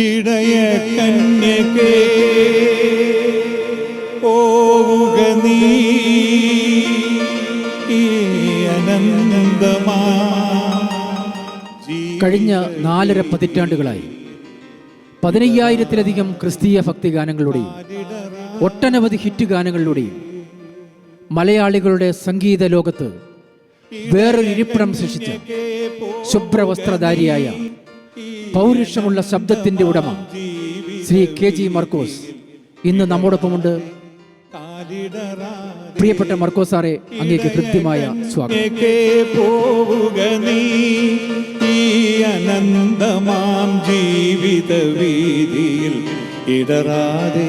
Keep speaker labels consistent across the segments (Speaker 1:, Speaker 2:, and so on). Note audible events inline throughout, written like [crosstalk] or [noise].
Speaker 1: ഇടയ കന്യകേ പോവുക നീ.
Speaker 2: കഴിഞ്ഞ നാലര പതിറ്റാണ്ടുകളായി പതിനയ്യായിരത്തിലധികം ക്രിസ്തീയ ഭക്തി ഗാനങ്ങളുടെയും ഒട്ടനവധി ഹിറ്റ് ഗാനങ്ങളിലൂടെയും മലയാളികളുടെ സംഗീത ലോകത്ത് വേറൊരു ഇരിപ്പിടം സൃഷ്ടിച്ച ശുഭ്രവസ്ത്രധാരിയായ പൗരുഷമുള്ള ശബ്ദത്തിന്റെ ഉടമ ശ്രീ കെ ജി മർക്കോസ്. ഇന്ന് നമ്മോടൊപ്പമുണ്ട് പ്രിയപ്പെട്ട മർക്കോസ് സാറെ അങ്ങേക്ക് കൃത്യമായ സ്വാഗതം.
Speaker 1: ജീവിത വീതിയിൽ ഇടറാതെ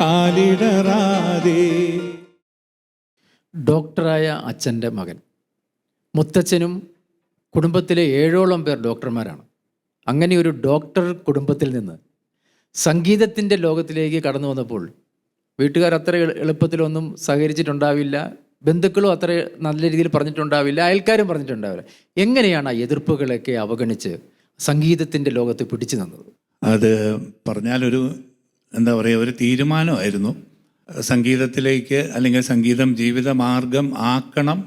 Speaker 1: കാലിടറാതെ.
Speaker 2: ഡോക്ടറായ അച്ഛന്റെ മകൻ. മുത്തച്ഛനും കുടുംബത്തിലെ ഏഴോളം പേർ ഡോക്ടർമാരാണ്. അങ്ങനെ ഒരു ഡോക്ടർ കുടുംബത്തിൽ നിന്ന് സംഗീതത്തിന്റെ ലോകത്തിലേക്ക് കടന്നു വന്നപ്പോൾ വീട്ടുകാർ അത്ര എളു- എളുപ്പത്തിലൊന്നും സഹകരിച്ചിട്ടുണ്ടാവില്ല ബന്ധുക്കളും അത്ര നല്ല രീതിയിൽ പറഞ്ഞിട്ടുണ്ടാവില്ല അയൽക്കാരും പറഞ്ഞിട്ടുണ്ടാവില്ല. എങ്ങനെയാണ് ആ എതിർപ്പുകളൊക്കെ അവഗണിച്ച് സംഗീതത്തിന്റെ ലോകത്ത് പിടിച്ചു നിന്നത്?
Speaker 1: അത് പറഞ്ഞാലൊരു എന്താ പറയുക ഒരു തീരുമാനമായിരുന്നു. സംഗീതത്തിലേക്ക് അല്ലെങ്കിൽ സംഗീതം ജീവിത മാർഗം ആക്കണം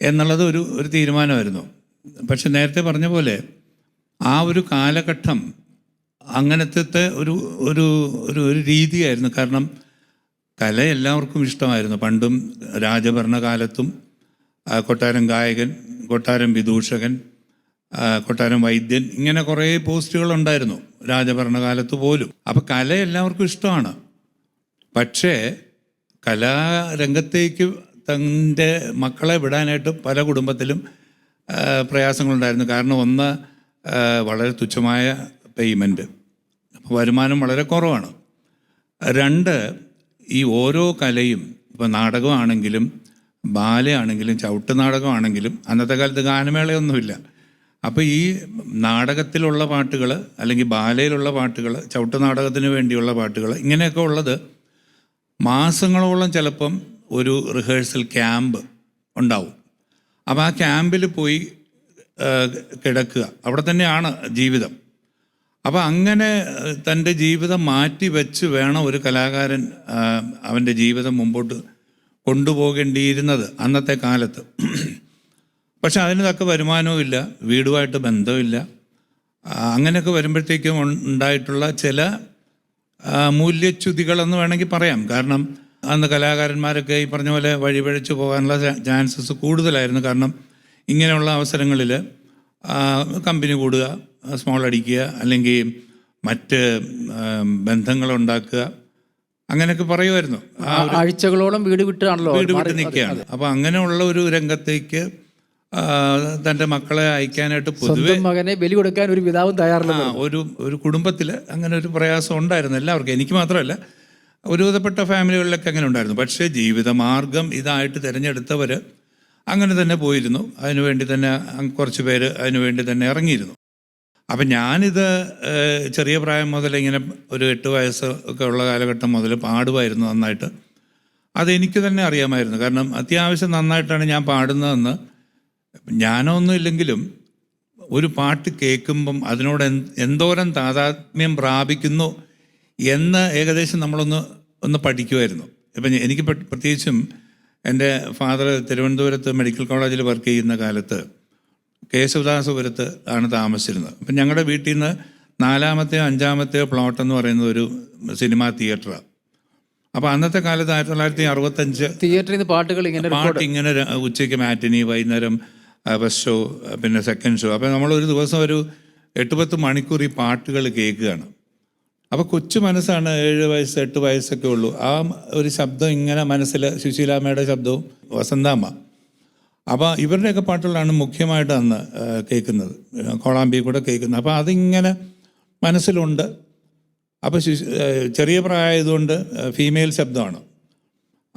Speaker 1: എന്നുള്ളത് ഒരു ഒരു തീരുമാനമായിരുന്നു. പക്ഷെ നേരത്തെ പറഞ്ഞ പോലെ ആ ഒരു കാലഘട്ടം അങ്ങനത്തെ ഒരു ഒരു ഒരു ഒരു രീതിയായിരുന്നു. കാരണം കല എല്ലാവർക്കും ഇഷ്ടമായിരുന്നു. പണ്ടും രാജഭരണകാലത്തും കൊട്ടാരം ഗായകൻ കൊട്ടാരം വിദൂഷകൻ കൊട്ടാരം വൈദ്യൻ ഇങ്ങനെ കുറേ പോസ്റ്റുകൾ ഉണ്ടായിരുന്നു രാജഭരണകാലത്ത് പോലും. അപ്പം കല എല്ലാവർക്കും ഇഷ്ടമാണ്. പക്ഷേ കലാരംഗത്തേക്ക് തന്റെ മക്കളെ വിടാനായിട്ട് പല കുടുംബത്തിലും പ്രയാസങ്ങളുണ്ടായിരുന്നു. കാരണം ഒന്ന് വളരെ തുച്ഛമായ പേയ്മെന്റ് അപ്പോൾ വരുമാനം വളരെ കുറവാണ്. രണ്ട് ഈ ഓരോ കലയും ഇപ്പോൾ നാടകമാണെങ്കിലും ബാലയാണെങ്കിലും ചവിട്ട് നാടകമാണെങ്കിലും അന്നത്തെ കാലത്ത് ഗാനമേളയൊന്നുമില്ല. അപ്പോൾ ഈ നാടകത്തിലുള്ള പാട്ടുകൾ അല്ലെങ്കിൽ ബാലയിലുള്ള പാട്ടുകൾ ചവിട്ട് നാടകത്തിന് വേണ്ടിയുള്ള പാട്ടുകൾ ഇങ്ങനെയൊക്കെ ഉള്ളത് മാസങ്ങളോളം ചിലപ്പം ഒരു റിഹേഴ്സൽ ക്യാമ്പ് ഉണ്ടാവും. അപ്പോൾ ആ ക്യാമ്പിൽ പോയി കിടക്കുക. അവിടെ തന്നെയാണ് ജീവിതം. അപ്പോൾ അങ്ങനെ തന്റെ ജീവിതം മാറ്റി വെച്ച് വേണം ഒരു കലാകാരൻ അവന്റെ ജീവിതം മുമ്പോട്ട് കൊണ്ടുപോകേണ്ടിയിരുന്നത് അന്നത്തെ കാലത്ത്. പക്ഷെ അതിന് തക്ക വരുമാനവും ഇല്ല വീടുമായിട്ട് ബന്ധമില്ല അങ്ങനെയൊക്കെ വരുമ്പോഴത്തേക്കും ഉണ്ടായിട്ടുള്ള ചില മൂല്യച്യുതികളെന്ന് വേണമെങ്കിൽ പറയാം. കാരണം അന്ന് കലാകാരന്മാരൊക്കെ ഈ പറഞ്ഞ പോലെ വഴിപഴിച്ചു പോകാനുള്ള ചാൻസസ് കൂടുതലായിരുന്നു. കാരണം ഇങ്ങനെയുള്ള അവസരങ്ങളിൽ കമ്പനി കൂടുക സ്മോൾ അടിക്കുക അല്ലെങ്കിൽ മറ്റ് ബന്ധങ്ങൾ ബന്ധങ്ങളുണ്ടാക്കുക അങ്ങനെയൊക്കെ പറയുമായിരുന്നു
Speaker 2: ആഴ്ചകളോളം വീട് വിട്ടാണല്ലോ
Speaker 1: വീട് വിട്ട് നിൽക്കുകയാണ്. അപ്പോൾ അങ്ങനെയുള്ള ഒരു രംഗത്തേക്ക് തന്റെ തന്റെ മക്കളെ അയക്കാനായിട്ട് പൊതുവെ
Speaker 2: മകനെ ബലി കൊടുക്കാൻ ഒരു പിതാവും തയ്യാറില്ല
Speaker 1: ഒരു ഒരു കുടുംബത്തിൽ അങ്ങനെ ഒരു പ്രയാസം ഉണ്ടായിരുന്നു. എല്ലാവർക്കും എനിക്ക് മാത്രമല്ല ഒരുവിധപ്പെട്ട ഫാമിലികളിലൊക്കെ അങ്ങനെ ഉണ്ടായിരുന്നു. പക്ഷേ ജീവിതമാർഗം ഇതായിട്ട് തിരഞ്ഞെടുത്തവർ അങ്ങനെ തന്നെ പോയിരുന്നു. അതിനുവേണ്ടി തന്നെ കുറച്ച് പേര് അതിനുവേണ്ടി തന്നെ ഇറങ്ങിയിരുന്നു. അപ്പം ഞാനിത് ചെറിയ പ്രായം മുതൽ ഇങ്ങനെ ഒരു എട്ട് വയസ്സ് ഒക്കെ ഉള്ള കാലഘട്ടം മുതൽ പാടുമായിരുന്നു നന്നായിട്ട്. അതെനിക്ക് തന്നെ അറിയാമായിരുന്നു. കാരണം അത്യാവശ്യം നന്നായിട്ടാണ് ഞാൻ പാടുന്നതെന്ന് ഞാനൊന്നും ഇല്ലെങ്കിലും ഒരു പാട്ട് കേൾക്കുമ്പം അതിനോട് എന്ത് എന്തോരം താതാത്മ്യം പ്രാപിക്കുന്നു എന്ന് ഏകദേശം നമ്മളൊന്ന് ഒന്ന് പഠിക്കുമായിരുന്നു. ഇപ്പം എനിക്ക് പ്ര- പ്രത്യേകിച്ചും എന്റെ ഫാദർ തിരുവനന്തപുരത്ത് മെഡിക്കൽ കോളേജിൽ വർക്ക് ചെയ്യുന്ന കാലത്ത് കേശവദാസപുരത്ത് ആണ് താമസിച്ചിരുന്നത്. അപ്പം ഞങ്ങളുടെ വീട്ടിൽ നിന്ന് നാലാമത്തെയോ അഞ്ചാമത്തെയോ പ്ലോട്ട് എന്ന് പറയുന്നത് ഒരു സിനിമാ തിയേറ്ററാണ് അപ്പോൾ അന്നത്തെ കാലത്ത് ആയിരത്തി തൊള്ളായിരത്തി അറുപത്തഞ്ച്
Speaker 2: തിയേറ്ററിൽ നിന്ന് പാട്ടുകൾ ഇങ്ങനെ
Speaker 1: പാട്ട് ഇങ്ങനെ ഉച്ചയ്ക്ക് മാറ്റിനി വൈകുന്നേരം ഫസ്റ്റ് ഷോ പിന്നെ സെക്കൻഡ് ഷോ അപ്പോൾ നമ്മൾ ഒരു ദിവസം ഒരു എട്ട് പത്ത് മണിക്കൂർ ഈ പാട്ടുകൾ കേൾക്കുകയാണ്. അപ്പോൾ കൊച്ചു മനസ്സാണ് ഏഴ് വയസ്സ് എട്ട് വയസ്സൊക്കെ ഉള്ളൂ. ആ ഒരു ശബ്ദം ഇങ്ങനെ മനസ്സിൽ സുശീലാമ്മയുടെ ശബ്ദവും വസന്താമ്മ. അപ്പോൾ ഇവരുടെയൊക്കെ പാട്ടുകളാണ് മുഖ്യമായിട്ട് അന്ന് കേൾക്കുന്നത്. കോളാമ്പി കൂടെ കേൾക്കുന്നത്. അപ്പോൾ അതിങ്ങനെ മനസ്സിലുണ്ട്. അപ്പോൾ ചെറിയ പ്രായമായതുകൊണ്ട് ഫീമെയിൽ ശബ്ദമാണ്.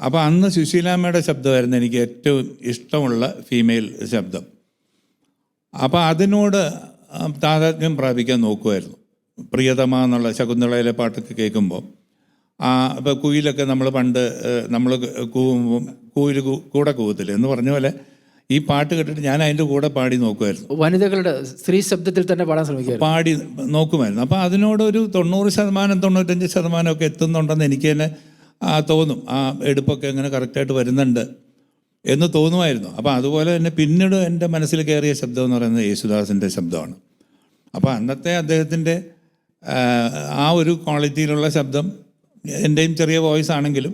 Speaker 1: അപ്പോൾ അന്ന് സുശീലാമ്മയുടെ ശബ്ദമായിരുന്നു എനിക്ക് ഏറ്റവും ഇഷ്ടമുള്ള ഫീമെയിൽ ശബ്ദം. അപ്പോൾ അതിനോട് താതാത്മ്യം പ്രാപിക്കാൻ നോക്കുമായിരുന്നു. പ്രിയതമ എന്നുള്ള ശകുന്തളയിലെ പാട്ടൊക്കെ കേൾക്കുമ്പോൾ ആ ഇപ്പോൾ കുയിലൊക്കെ നമ്മൾ പണ്ട് നമ്മൾ കുയിൽ കൂടെ കൂവത്തില്ല? എന്ന് പറഞ്ഞ പോലെ ഈ പാട്ട് കേട്ടിട്ട് ഞാൻ അതിന്റെ കൂടെ പാടി നോക്കുമായിരുന്നു
Speaker 2: വനിതകളുടെ സ്ത്രീ ശബ്ദത്തിൽ തന്നെ പാടാൻ ശ്രമിക്കും
Speaker 1: പാടി നോക്കുമായിരുന്നു. അപ്പോൾ അതിനോട് ഒരു തൊണ്ണൂറ് ശതമാനം തൊണ്ണൂറ്റഞ്ച് ശതമാനമൊക്കെ എത്തുന്നുണ്ടെന്ന് എനിക്ക് തന്നെ തോന്നും. ആ എടുപ്പൊക്കെ എങ്ങനെ കറക്റ്റായിട്ട് വരുന്നുണ്ട് എന്ന് തോന്നുമായിരുന്നു. അപ്പോൾ അതുപോലെ തന്നെ പിന്നീട് എന്റെ മനസ്സിൽ കയറിയ ശബ്ദം എന്ന് പറയുന്നത് യേശുദാസിന്റെ ശബ്ദമാണ്. അപ്പോൾ അന്നത്തെ അദ്ദേഹത്തിന്റെ ആ, ഒരു ക്വാളിറ്റിയിലുള്ള ശബ്ദം എന്റെയും ചെറിയ വോയിസ് ആണെങ്കിലും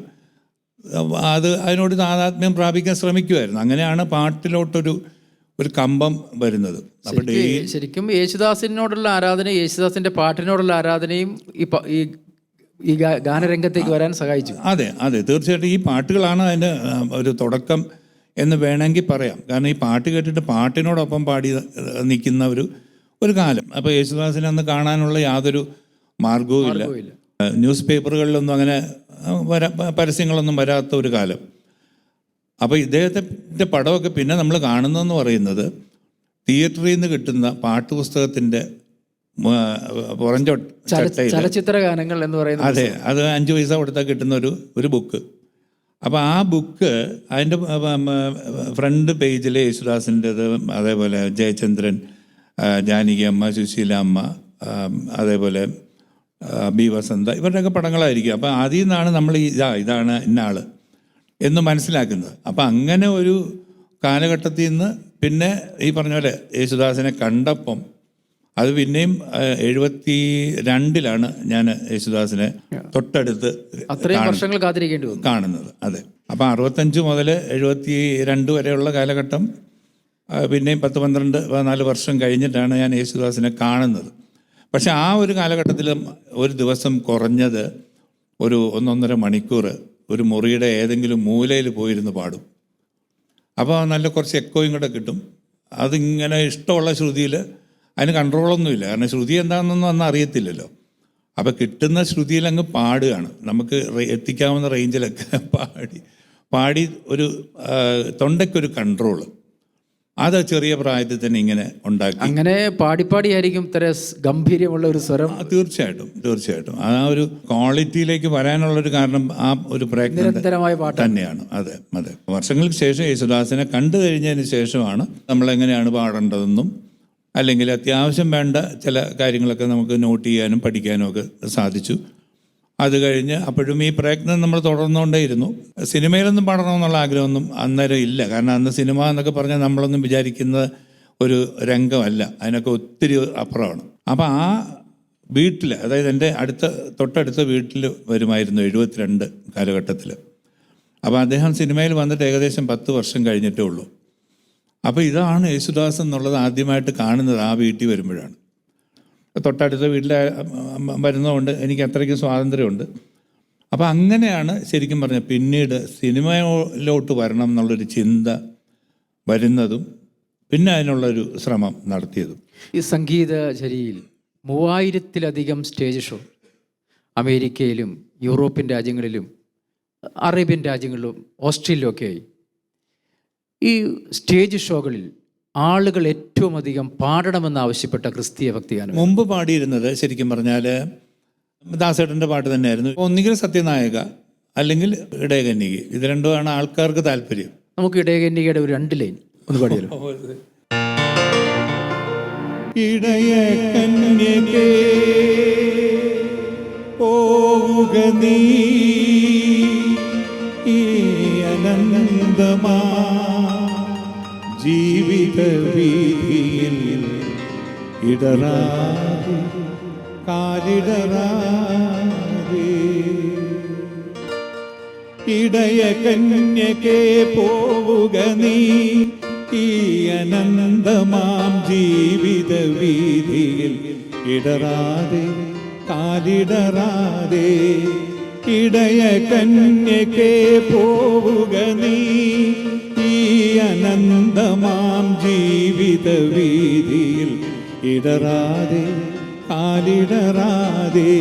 Speaker 1: അത് അതിനോട് താതാത്മ്യം പ്രാപിക്കാൻ ശ്രമിക്കുമായിരുന്നു. അങ്ങനെയാണ് പാട്ടിലോട്ടൊരു ഒരു കമ്പം വരുന്നത്.
Speaker 2: ശരിക്കും- യേശുദാസിനോടുള്ള ആരാധന യേശുദാസിന്റെ പാട്ടിനോടുള്ള ആരാധനയും ഈ ഈ ഗാനരംഗത്തേക്ക് വരാൻ സഹായിച്ചു.
Speaker 1: അതെ അതെ തീർച്ചയായിട്ടും ഈ പാട്ടുകളാണ് അതിന്റെ ഒരു തുടക്കം എന്ന് വേണമെങ്കിൽ പറയാം. കാരണം ഈ പാട്ട് കേട്ടിട്ട് പാട്ടിനോടൊപ്പം പാടി നിൽക്കുന്ന ഒരു ഒരു കാലം. അപ്പോൾ യേശുദാസിനെ അന്ന് കാണാനുള്ള യാതൊരു മാർഗവും ഇല്ല. ന്യൂസ് പേപ്പറുകളിലൊന്നും അങ്ങനെ വരാ പരസ്യങ്ങളൊന്നും വരാത്ത ഒരു കാലം. അപ്പോൾ ഇദ്ദേഹത്തെ പടമൊക്കെ പിന്നെ നമ്മൾ കാണുന്നതെന്ന് പറയുന്നത് തിയേറ്ററിൽ നിന്ന് കിട്ടുന്ന പാട്ടുപുസ്തകത്തിന്റെ പുറഞ്ചൊ ചട്ടയിൽ
Speaker 2: ചലച്ചിത്ര ഗാനങ്ങൾ എന്ന് പറയുന്നത്
Speaker 1: അതെ അത് അഞ്ച് പൈസ കൊടുത്താൽ കിട്ടുന്ന ഒരു ഒരു ബുക്ക്. അപ്പോൾ ആ ബുക്ക് അതിന്റെ ഫ്രണ്ട് പേജിൽ യേശുദാസിന്റെത് അതേപോലെ ജയചന്ദ്രൻ ജാനകി അമ്മ സുശീല അമ്മ അതേപോലെ ബി വസന്ത ഇവരുടെയൊക്കെ പടങ്ങളായിരിക്കും. അപ്പോൾ ആദ്യം നിന്നാണ് നമ്മൾ ഇതാ ഇതാണ് ഇന്ന ആൾ എന്ന് മനസ്സിലാക്കുന്നത്. അപ്പം അങ്ങനെ ഒരു കാലഘട്ടത്തിൽ നിന്ന് പിന്നെ ഈ പറഞ്ഞ പോലെ യേശുദാസിനെ കണ്ടപ്പം അത് പിന്നെയും എഴുപത്തി രണ്ടിലാണ് ഞാൻ യേശുദാസിനെ തൊട്ടടുത്ത്
Speaker 2: വർഷങ്ങൾ കാത്തിരിക്കേണ്ടി
Speaker 1: കാണുന്നത്. അതെ. അപ്പം അറുപത്തഞ്ച് മുതൽ എഴുപത്തി രണ്ട് വരെയുള്ള കാലഘട്ടം പിന്നെയും പത്ത് പന്ത്രണ്ട് പതിനാല് വർഷം കഴിഞ്ഞിട്ടാണ് ഞാൻ യേശുദാസിനെ കാണുന്നത്. പക്ഷെ ആ ഒരു കാലഘട്ടത്തിൽ ഒരു ദിവസം കുറഞ്ഞത് ഒരു ഒന്നൊന്നര മണിക്കൂർ ഒരു മുറിയുടെ ഏതെങ്കിലും മൂലയിൽ പോയിരുന്ന് പാടും. അപ്പോൾ നല്ല കുറച്ച് എക്കോയും കൂടെ കിട്ടും. അതിങ്ങനെ ഇഷ്ടമുള്ള ശ്രുതിയിൽ അതിന് കൺട്രോളൊന്നുമില്ല. കാരണം ശ്രുതി എന്താണെന്നൊന്നും അന്ന് അറിയത്തില്ലല്ലോ. അപ്പോൾ കിട്ടുന്ന ശ്രുതിയിൽ അങ്ങ് പാടുകയാണ്. നമുക്ക് എത്തിക്കാവുന്ന റേഞ്ചിലൊക്കെ [laughs] പാടി പാടി ഒരു തൊണ്ടയ്ക്കൊരു കൺട്രോൾ അത് ചെറിയ പ്രായത്തിൽ തന്നെ ഇങ്ങനെ ഉണ്ടാക്കി.
Speaker 2: അങ്ങനെ പാടിപ്പാടിയായിരിക്കും ഇത്ര ഗംഭീര്യമുള്ള ഒരു സ്വരം.
Speaker 1: തീർച്ചയായിട്ടും തീർച്ചയായിട്ടും. ആ ഒരു ക്വാളിറ്റിയിലേക്ക് വരാനുള്ള ഒരു കാരണം ആ ഒരു പ്രയത്നം
Speaker 2: നിരന്തരമായ പാട്ട്.
Speaker 1: തന്നെയാണ്. അതെ അതെ. വർഷങ്ങൾക്ക് ശേഷം യേശുദാസിനെ കണ്ടു കഴിഞ്ഞതിന് ശേഷമാണ് നമ്മൾ എങ്ങനെയാണ് പാടേണ്ടതെന്നും അല്ലെങ്കിൽ അത്യാവശ്യം വേണ്ട ചില കാര്യങ്ങളൊക്കെ നമുക്ക് നോട്ട് ചെയ്യാനും പഠിക്കാനും ഒക്കെ സാധിച്ചു. അത് കഴിഞ്ഞ് അപ്പോഴും ഈ പ്രയത്നം നമ്മൾ തുടർന്നുകൊണ്ടേയിരുന്നു. സിനിമയിലൊന്നും പാടണമെന്നുള്ള ആഗ്രഹമൊന്നും അന്നേരം ഇല്ല. കാരണം അന്ന് സിനിമ എന്നൊക്കെ പറഞ്ഞാൽ നമ്മളൊന്നും വിചാരിക്കുന്ന ഒരു രംഗമല്ല. അതിനൊക്കെ ഒത്തിരി അപ്പുറമാണ്. അപ്പോൾ ആ വീട്ടിൽ അതായത് എന്റെ അടുത്ത തൊട്ടടുത്ത വീട്ടിൽ വരുമായിരുന്നു എഴുപത്തിരണ്ട് കാലഘട്ടത്തിൽ അപ്പോൾ അദ്ദേഹം സിനിമയിൽ വന്നിട്ട് ഏകദേശം പത്ത് വർഷം കഴിഞ്ഞിട്ടേ ഉള്ളൂ. അപ്പോൾ ഇതാണ് യേശുദാസ് എന്നുള്ളത് ആദ്യമായിട്ട് കാണുന്നത് ആ വീട്ടിൽ വരുമ്പോഴാണ്. തൊട്ടടുത്ത വീട്ടിലെ വരുന്നതുകൊണ്ട് എനിക്ക് അത്രയ്ക്ക് സ്വാതന്ത്ര്യമുണ്ട്. അപ്പോൾ അങ്ങനെയാണ് ശരിക്കും പറഞ്ഞ പിന്നീട് സിനിമയിലോട്ട് വരണം എന്നുള്ളൊരു ചിന്ത വരുന്നതും പിന്നെ അതിനുള്ളൊരു ശ്രമം നടത്തിയതും.
Speaker 2: ഈ സംഗീത ചരിയിൽ മൂവായിരത്തിലധികം സ്റ്റേജ് ഷോ അമേരിക്കയിലും യൂറോപ്യൻ രാജ്യങ്ങളിലും അറേബ്യൻ രാജ്യങ്ങളിലും ഓസ്ട്രേലിയയിലും ഒക്കെയായി ഈ സ്റ്റേജ് ഷോകളിൽ ആളുകൾ ഏറ്റവും അധികം പാടണമെന്ന് ആവശ്യപ്പെട്ട ക്രിസ്തീയ ഭക്തിഗാനം
Speaker 1: മുമ്പ് പാടിയിരുന്നത് ശരിക്കും പറഞ്ഞാൽ ദാസേട്ടന്റെ പാട്ട് തന്നെയായിരുന്നു. ഒന്നുകിൽ സത്യനായക അല്ലെങ്കിൽ ഇടയകന്യകി. ഇത് രണ്ടുമാണ് ആൾക്കാർക്ക് താല്പര്യം.
Speaker 2: നമുക്ക് ഇടയകന്യകയുടെ ഒരു രണ്ട് ലൈൻ ഒന്ന് പാടിയല്ലോ
Speaker 1: ഇടയകന്യകേ പോവുക നീ അനന്തമാ ജീവിത വീതിയിൽ ഇടറാതെ കാലിടറാതെ. ഇടയ കന്യകെ പോവുക നീ ഈ അനന്തമാം ജീവിത വീതിയിൽ ഇടറാതെ കാലിടറാതെ. ഇടയ കന്യകെ പോവുക നീ അനന്തമാം ജീവിത വീതിയിൽ ഇടറാതെ കാലിടറാതെ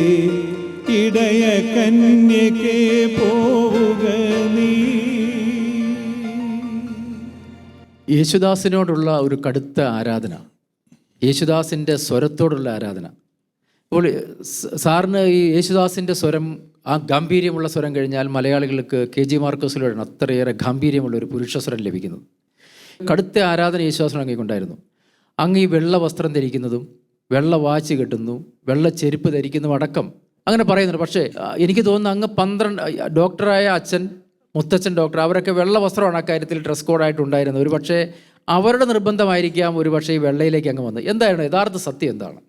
Speaker 1: ഇടയ കന്യകേ പോവുക നീ.
Speaker 2: യേശുദാസിനോടുള്ള ഒരു കടുത്ത ആരാധന യേശുദാസിന്റെ സ്വരത്തോടുള്ള ആരാധന. അപ്പോൾ സാറിന് ഈ യേശുദാസിന്റെ സ്വരം ആ ഗാംഭീര്യമുള്ള സ്വരം കഴിഞ്ഞാൽ മലയാളികൾക്ക് കെ ജി മാർക്കസിലൂടെയാണ് അത്രയേറെ ഗാംഭീര്യമുള്ള ഒരു പുരുഷ സ്വരം ലഭിക്കുന്നത്. കടുത്ത ആരാധന വിശ്വാസം അങ്ങേക്കുണ്ടായിരുന്നു. അങ്ങ് ഈ വെള്ള വസ്ത്രം ധരിക്കുന്നതും വെള്ള വാച്ച് കെട്ടുന്നു വെള്ള ചെരുപ്പ് ധരിക്കുന്നതും അടക്കം. അങ്ങനെ പറയുന്നുണ്ട്. പക്ഷേ എനിക്ക് തോന്നുന്നു അങ്ങ് പന്ത്രണ്ട് ഡോക്ടറായ അച്ഛൻ മുത്തച്ഛൻ ഡോക്ടർ അവരൊക്കെ വെള്ള വസ്ത്രമാണ് അക്കാര്യത്തിൽ ഡ്രസ് കോഡായിട്ട് ഉണ്ടായിരുന്നത്. ഒരു പക്ഷേ അവരുടെ നിർബന്ധമായിരിക്കാം ഒരു പക്ഷേ ഈ വെള്ളയിലേക്ക് അങ്ങ് വന്നത്. എന്തായിരുന്നു യഥാർത്ഥ സത്യം എന്താണ്?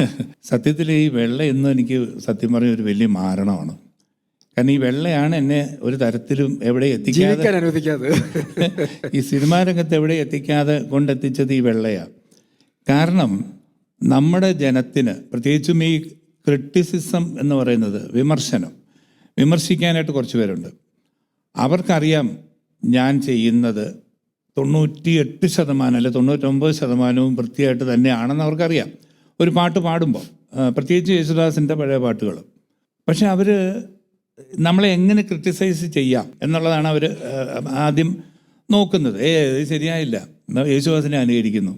Speaker 2: [laughs]
Speaker 1: സത്യത്തിൽ ഈ വെള്ള ഇന്ന് എനിക്ക് സത്യം പറഞ്ഞ ഒരു വലിയ മാരണമാണ്. കാരണം ഈ വെള്ളയാണ് എന്നെ ഒരു തരത്തിലും എവിടെ എത്തിക്കാതെ
Speaker 2: അനുവദിക്കാതെ. [laughs]
Speaker 1: ഈ സിനിമാ രംഗത്ത് എവിടെ എത്തിക്കാതെ കൊണ്ടെത്തിച്ചത് ഈ വെള്ളയാണ് കാരണം നമ്മുടെ ജനത്തിന് പ്രത്യേകിച്ചും ഈ ക്രിട്ടിസിസം എന്ന് പറയുന്നത് വിമർശനം. വിമർശിക്കാനായിട്ട് കുറച്ച് പേരുണ്ട്. അവർക്കറിയാം ഞാൻ ചെയ്യുന്നത് തൊണ്ണൂറ്റി എട്ട് ശതമാനം അല്ലെ തൊണ്ണൂറ്റൊമ്പത് ശതമാനവും വൃത്തിയായിട്ട് തന്നെയാണെന്ന് അവർക്കറിയാം. ഒരു പാട്ട് പാടുമ്പോൾ പ്രത്യേകിച്ച് യേശുദാസിന്റെ പഴയ പാട്ടുകൾ. പക്ഷെ അവർ നമ്മളെ എങ്ങനെ ക്രിട്ടിസൈസ് ചെയ്യാം എന്നുള്ളതാണ് അവർ ആദ്യം നോക്കുന്നത്. ഏ ഇത് ശരിയായില്ല. യേശുദാസിനെ അനുകരിക്കുന്നു.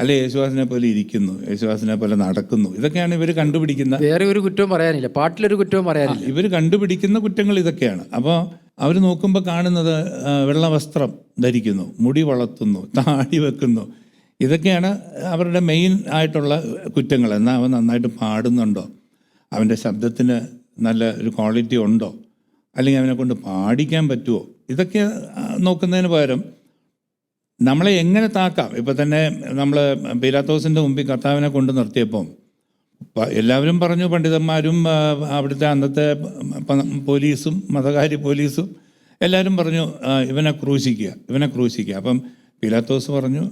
Speaker 1: അല്ലെ യേശുദാസിനെ പോലെ ഇരിക്കുന്നു. യേശുദാസിനെ പോലെ നടക്കുന്നു. ഇതൊക്കെയാണ് ഇവർ കണ്ടുപിടിക്കുന്ന
Speaker 2: വേറെ ഒരു കുറ്റവും പറയാനില്ല. പാട്ടിലൊരു കുറ്റവും പറയാനില്ല.
Speaker 1: ഇവർ കണ്ടുപിടിക്കുന്ന കുറ്റങ്ങൾ ഇതൊക്കെയാണ്. അപ്പോൾ അവർ നോക്കുമ്പോൾ കാണുന്നത് വെള്ളവസ്ത്രം വെള്ള വസ്ത്രം ധരിക്കുന്നു മുടി വളർത്തുന്നു താടി വെക്കുന്നു. ഇതൊക്കെയാണ് അവരുടെ മെയിൻ ആയിട്ടുള്ള കുറ്റങ്ങൾ. എന്നാൽ അവൻ നന്നായിട്ട് പാടുന്നുണ്ടോ? അവന്റെ ശബ്ദത്തിന് നല്ല ഒരു ക്വാളിറ്റി ഉണ്ടോ? അല്ലെങ്കിൽ അവനെ കൊണ്ട് പാടിക്കാൻ പറ്റുമോ ഇതൊക്കെ നോക്കുന്നതിന് പകരം നമ്മളെ എങ്ങനെ താക്കാം? ഇപ്പം തന്നെ നമ്മൾ പീലാത്തോസിന്റെ മുമ്പിൽ കർത്താവിനെ കൊണ്ട് നിർത്തിയപ്പം എല്ലാവരും പറഞ്ഞു പണ്ഡിതന്മാരും അവിടുത്തെ അന്നത്തെ പോലീസും മതകാരി പോലീസും എല്ലാവരും പറഞ്ഞു ഇവനെ ക്രൂശിക്കുക ഇവനെ ക്രൂശിക്കുക. അപ്പം പീലാത്തോസ് പറഞ്ഞു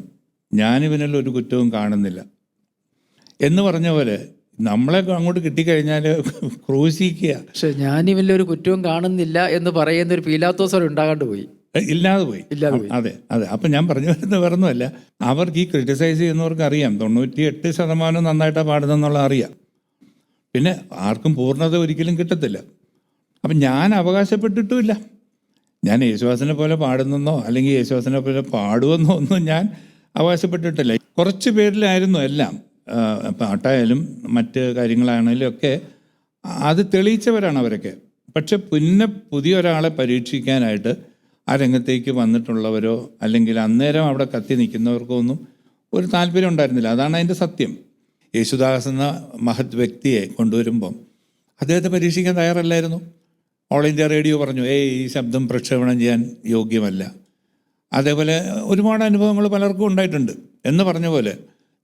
Speaker 1: ഞാനിവനിൽ ഒരു കുറ്റവും കാണുന്നില്ല. എന്ന് പറഞ്ഞ പോലെ നമ്മളെ അങ്ങോട്ട് കിട്ടിക്കഴിഞ്ഞാൽ ക്രൂശിക്കുക.
Speaker 2: പക്ഷെ ഞാനിവനിൽ ഒരു കുറ്റവും കാണുന്നില്ല എന്ന് പറയുന്ന ഒരു പീലാത്തോസ് അവിടെ ഉണ്ടാകാണ്ട് പോയി.
Speaker 1: ഏ, ഇല്ലാതെ പോയി.
Speaker 2: ഇല്ലാതെ പോയി.
Speaker 1: അതെ അതെ. അപ്പം ഞാൻ പറഞ്ഞു വരുന്നത് വേറൊന്നുമല്ല. അവർക്ക് ഈ ക്രിട്ടിസൈസ് ചെയ്യുന്നവർക്ക് അറിയാം. തൊണ്ണൂറ്റി എട്ട് ശതമാനം നന്നായിട്ടാണ് പാടുന്നതെന്നുള്ള അറിയാം. പിന്നെ ആർക്കും പൂർണത ഒരിക്കലും കിട്ടത്തില്ല. അപ്പം ഞാൻ അവകാശപ്പെട്ടിട്ടുമില്ല. ഞാൻ യേശുവാസിനെ പോലെ പാടുന്നെന്നോ അല്ലെങ്കിൽ യേശുവാസിനെ പോലെ പാടുമെന്നോ ഒന്നും ഞാൻ അവകാശപ്പെട്ടിട്ടില്ല. കുറച്ച് പേരിലായിരുന്നു എല്ലാം. പാട്ടായാലും മറ്റ് കാര്യങ്ങളാണെങ്കിലും ഒക്കെ അത് തെളിയിച്ചവരാണ് അവരൊക്കെ. പക്ഷെ പിന്നെ പുതിയ ഒരാളെ പരീക്ഷിക്കാനായിട്ട് ആ രംഗത്തേക്ക് വന്നിട്ടുള്ളവരോ അല്ലെങ്കിൽ അന്നേരം അവിടെ കത്തി നിൽക്കുന്നവർക്കോ ഒന്നും ഒരു താല്പര്യം ഉണ്ടായിരുന്നില്ല. അതാണ് അതിന്റെ സത്യം. യേശുദാസ് എന്ന മഹത് വ്യക്തിയെ കൊണ്ടുവരുമ്പം അദ്ദേഹത്തെ പരീക്ഷിക്കാൻ തയ്യാറല്ലായിരുന്നു. ഓൾ ഇന്ത്യ റേഡിയോ പറഞ്ഞു ഏയ് ഈ ശബ്ദം പ്രക്ഷേപണം ചെയ്യാൻ യോഗ്യമല്ല. അതേപോലെ ഒരുപാട് അനുഭവങ്ങൾ പലർക്കും ഉണ്ടായിട്ടുണ്ട്. എന്ന് പറഞ്ഞ പോലെ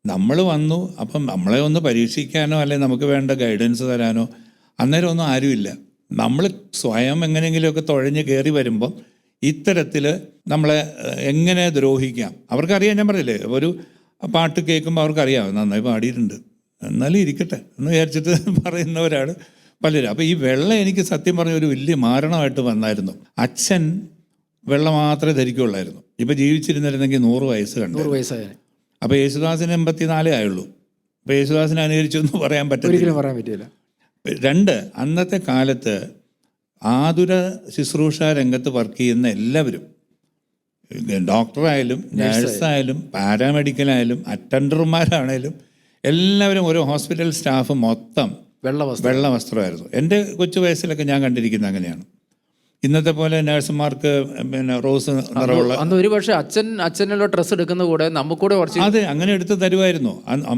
Speaker 1: നമ്മൾ വന്നു അപ്പം നമ്മളെ ഒന്ന് പരീക്ഷിക്കാനോ അല്ലെങ്കിൽ നമുക്ക് വേണ്ട ഗൈഡൻസ് തരാനോ അന്നേരം ഒന്നും ആരുമില്ല. നമ്മൾ സ്വയം എങ്ങനെയെങ്കിലുമൊക്കെ തുഴഞ്ഞ് കയറി വരുമ്പം ഇത്തരത്തിൽ നമ്മളെ എങ്ങനെ ദ്രോഹിക്കാം? അവർക്കറിയാം ഞാൻ പറഞ്ഞില്ലേ ഒരു പാട്ട് കേൾക്കുമ്പോൾ അവർക്കറിയാം നന്നായി പാടിയിട്ടുണ്ട്. എന്നാലും ഇരിക്കട്ടെ എന്ന് വിചാരിച്ചിട്ട് പറയുന്നവരാണ് പലരും. അപ്പോൾ ഈ വെള്ളം എനിക്ക് സത്യം പറഞ്ഞ ഒരു വലിയ മാരണമായിട്ട് വന്നായിരുന്നു. അച്ഛൻ വെള്ളം മാത്രമേ ധരിക്കുള്ളായിരുന്നു ഇപ്പം ജീവിച്ചിരുന്നിരുന്നെങ്കിൽ നൂറ് വയസ്സ് കണ്ടു.
Speaker 2: നൂറ് വയസ്സായ.
Speaker 1: അപ്പോൾ യേശുദാസിന് എൺപത്തിനാലേ ആയുള്ളൂ. അപ്പോൾ യേശുദാസിനെ അനുകരിച്ചു എന്ന് പറയാൻ പറ്റില്ല
Speaker 2: ഒരിക്കലും പറയാൻ പറ്റില്ല
Speaker 1: രണ്ട് അന്നത്തെ കാലത്ത് ആതുര ശുശ്രൂഷ രംഗത്ത് വർക്ക് ചെയ്യുന്ന എല്ലാവരും ഡോക്ടറായാലും നഴ്സായാലും പാരാമെഡിക്കലായാലും അറ്റൻഡർമാരാണേലും എല്ലാവരും ഒരു ഹോസ്പിറ്റൽ സ്റ്റാഫ് മൊത്തം
Speaker 2: വെള്ള വസ്ത്രം
Speaker 1: വെള്ള വസ്ത്രമായിരുന്നു എന്റെ കൊച്ചു വയസ്സിലൊക്കെ ഞാൻ കണ്ടിരിക്കുന്നത് അങ്ങനെയാണ്. ഇന്നത്തെ പോലെ നഴ്സുമാർക്ക് പിന്നെ റോസ് നിറവുള്ള
Speaker 2: അന്ന് ഒരു പക്ഷേ അച്ഛൻ അച്ഛനുള്ള ഡ്രസ്സ് എടുക്കുന്ന കൂടെ നമുക്കൂടെ കുറച്ച്
Speaker 1: അതെ അങ്ങനെ എടുത്ത് തരുമായിരുന്നു.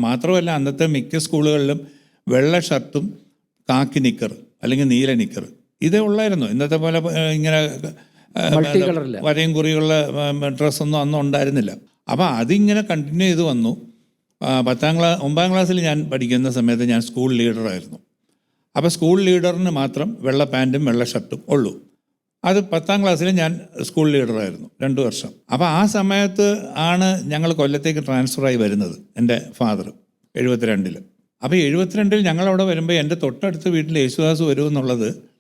Speaker 1: മാത്രമല്ല അന്നത്തെ മിക്ക സ്കൂളുകളിലും വെള്ള ഷർട്ടും കാക്കി നിക്കർ അല്ലെങ്കിൽ നീല നിക്കർ ഇതേ ഉള്ളായിരുന്നു. ഇന്നത്തെ പോലെ ഇങ്ങനെ വരയും കുറിയുള്ള ഡ്രസ്സൊന്നും അന്ന് ഉണ്ടായിരുന്നില്ല. അപ്പോൾ അതിങ്ങനെ കണ്ടിന്യൂ ചെയ്ത് വന്നു. പത്താം ക്ലാസ് ഒമ്പതാം ക്ലാസ്സിൽ ഞാൻ പഠിക്കുന്ന സമയത്ത് ഞാൻ സ്കൂൾ ലീഡറായിരുന്നു അപ്പോൾ സ്കൂൾ ലീഡറിന് മാത്രം വെള്ള പാന്റും വെള്ള ഷർട്ടും ഉള്ളൂ. അത് പത്താം ക്ലാസ്സിൽ ഞാൻ സ്കൂൾ ലീഡറായിരുന്നു രണ്ട് വർഷം. അപ്പോൾ ആ സമയത്ത് ആണ് ഞങ്ങൾ കൊല്ലത്തേക്ക് ട്രാൻസ്ഫറായി വരുന്നത് എന്റെ ഫാദർ എഴുപത്തിരണ്ടിൽ അപ്പോൾ എഴുപത്തിരണ്ടിൽ ഞങ്ങളവിടെ വരുമ്പോൾ എന്റെ തൊട്ടടുത്ത് വീട്ടിൽ യേശുദാസ് വരുമെന്നുള്ളത്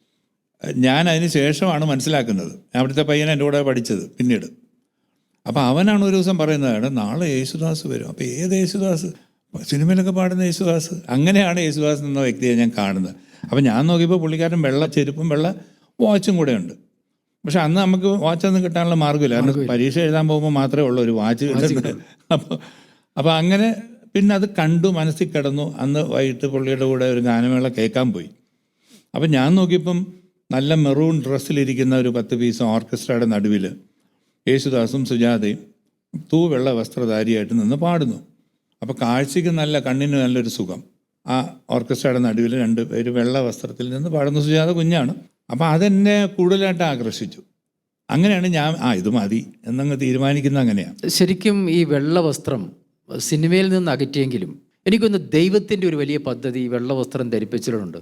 Speaker 1: ഞാൻ അതിന് ശേഷമാണ് മനസ്സിലാക്കുന്നത്. അവിടുത്തെ പയ്യനെ എന്റെ കൂടെ പഠിച്ചത് പിന്നീട്. അപ്പോൾ അവനാണ് ഒരു ദിവസം പറയുന്നത് നാളെ യേശുദാസ് വരും. അപ്പോൾ ഏത് യേശുദാസ്? സിനിമയിലൊക്കെ പാടുന്ന യേശുദാസ്? അങ്ങനെയാണ് യേശുദാസ് എന്ന വ്യക്തിയെ ഞാൻ കാണുന്നത്. അപ്പോൾ ഞാൻ നോക്കിയപ്പോൾ പുള്ളിക്കാരൻ വെള്ള ചെരുപ്പും വെള്ള വാച്ചും കൂടെ ഉണ്ട്. പക്ഷെ അന്ന് നമുക്ക് വാച്ചൊന്നും കിട്ടാനുള്ള മാർഗമില്ല. കാരണം പരീക്ഷ എഴുതാൻ പോകുമ്പോൾ മാത്രമേ ഉള്ളൂ ഒരു വാച്ച് അപ്പൊ അപ്പോൾ അപ്പോൾ അങ്ങനെ പിന്നെ അത് കണ്ടു മനസ്സിൽ കിടന്നു. അന്ന് വൈകിട്ട് പുള്ളിയുടെ കൂടെ ഒരു ഗാനമേള കേൾക്കാൻ പോയി. അപ്പം ഞാൻ നോക്കിയപ്പം നല്ല മെറൂൺ ഡ്രസ്സിലിരിക്കുന്ന ഒരു പത്ത് പീസ് ഓർക്കസ്ട്രയുടെ നടുവിൽ യേശുദാസും സുജാതയും തൂവെള്ള വസ്ത്രധാരിയായിട്ട് നിന്ന് പാടുന്നു. അപ്പോൾ കാഴ്ചയ്ക്ക് നല്ല കണ്ണിന് നല്ലൊരു സുഖം. ആ ഓർക്കസ്ട്രയുടെ നടുവിൽ രണ്ട് പേര് വെള്ള വസ്ത്രത്തിൽ നിന്ന് പാടുന്ന. സുജാത കുഞ്ഞാണ്. അപ്പോൾ അതെന്നെ കൂടുതലായിട്ട് ആകർഷിച്ചു. അങ്ങനെയാണ് ഞാൻ ആ ഇത് മതി എന്നങ്ങ് തീരുമാനിക്കുന്നത് അങ്ങനെയാണ്
Speaker 2: ശരിക്കും ഈ വെള്ളവസ്ത്രം സിനിമയിൽ നിന്ന് അകറ്റിയെങ്കിലും എനിക്കൊന്ന് ദൈവത്തിന്റെ ഒരു വലിയ പദ്ധതി ഈ വെള്ളവസ്ത്രം ധരിപ്പിച്ചിട്ടുണ്ട്.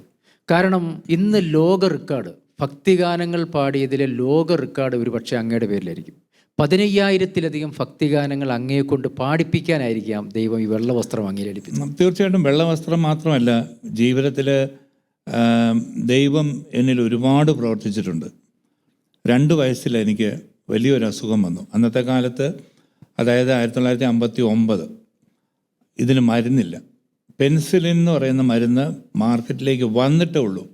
Speaker 2: കാരണം ഇന്ന് ലോക റെക്കോർഡ് ഭക്തിഗാനങ്ങൾ പാടിയതിലെ ലോക റെക്കോർഡ് ഒരു പക്ഷേ അങ്ങയുടെ പേരിലായിരിക്കും. പതിനയ്യായിരത്തിലധികം ഭക്തിഗാനങ്ങൾ അങ്ങയെ കൊണ്ട് പാടിപ്പിക്കാനായിരിക്കാം ദൈവം ഈ വെള്ളവസ്ത്രം വസ്ത്രം അങ്ങേ ലഭിച്ചത്.
Speaker 1: തീർച്ചയായിട്ടും വെള്ളവസ്ത്രം മാത്രമല്ല ജീവിതത്തിൽ ദൈവം എന്നിൽ ഒരുപാട് പ്രവർത്തിച്ചിട്ടുണ്ട്. രണ്ട് വയസ്സിൽ എനിക്ക് വലിയൊരു അസുഖം വന്നു. അന്നത്തെ കാലത്ത് അതായത് ആയിരത്തി തൊള്ളായിരത്തി അമ്പത്തി ഒമ്പത് ഇതിന് മരുന്നില്ല. പെൻസിലിൻ എന്ന് പറയുന്ന മരുന്ന് മാർക്കറ്റിലേക്ക് വന്നിട്ടേ ഉള്ളൂ.